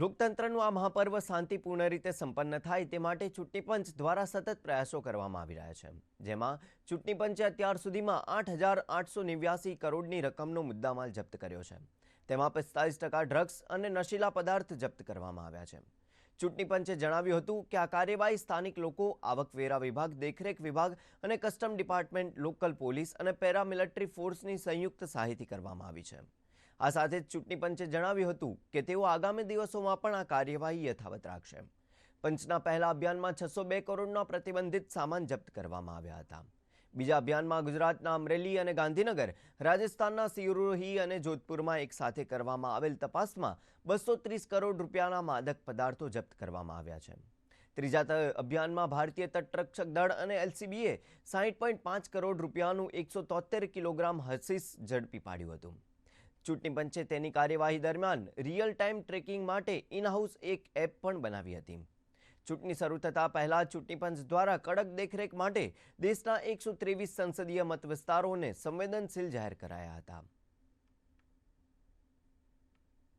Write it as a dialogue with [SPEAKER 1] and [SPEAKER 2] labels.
[SPEAKER 1] લોકતંત્રનું આ મહાપર્વ શાંતિપૂર્ણ રીતે સંપન્ન થાય તે માટે ચૂંટણી પંચ દ્વારા સતત પ્રયાસો કરવામાં આવી રહ્યા છે. જેમાં ચૂંટણી પંચે અત્યાર સુધીમાં આઠ હજાર આઠસો નેવ્યાસી કરોડની રકમનો મુદ્દામાલ જપ્ત કર્યો છે. તેમાં પિસ્તાલીસ ટકા ડ્રગ્સ અને નશીલા પદાર્થ જપ્ત કરવામાં આવ્યા છે. ચૂંટણી પંચે જણાવ્યું હતું કે આ કાર્યવાહી સ્થાનિક લોકો, આવકવેરા વિભાગ, દેખરેખ વિભાગ અને કસ્ટમ ડિપાર્ટમેન્ટ, લોકલ પોલીસ અને પેરામિલિટરી ફોર્સની સંયુક્ત સહાયથી કરવામાં આવી છે. આ સાથે જ ચૂંટણી પંચે જણાવ્યું હતું કે તેઓ આગામી દિવસોમાં પણ આ કાર્યવાહી યથાવત રાખશે. પંચના પહેલા અભિયાનમાં છસો બે કરોડના પ્રતિબંધિત સામાન જપ્ત કરવામાં આવ્યા હતા. બીજા અભિયાનમાં ગુજરાતના અમરેલી અને ગાંધીનગર, રાજસ્થાનના સિરોહી અને જોધપુરમાં એક સાથે કરવામાં આવેલ તપાસમાં બસો ત્રીસ કરોડ રૂપિયાના માદક પદાર્થો જપ્ત કરવામાં આવ્યા છે. ત્રીજા અભિયાનમાં ભારતીય તટરક્ષક દળ અને એલસીબીએ સાહીઠ પોઈન્ટ પાંચ કરોડ રૂપિયાનું એકસો તોતેર કિલોગ્રામ હસીસ ઝડપી પાડ્યું હતું. ચૂંટણી પંચે તેની કાર્યવાહી દરમિયાન રિયલ ટાઈમ ટ્રેકિંગ માટે ઇનહાઉસ એક એપ પણ બનાવી હતી. ચૂંટણી શરૂ થતાં પહેલાં ચૂંટણી પંચ દ્વારા કડક દેખરેખ માટે દેશના એકસો ત્રેવીસ સંસદીય મત વિસ્તારોને સંવેદનશીલ જાહેર કરાયા હતા.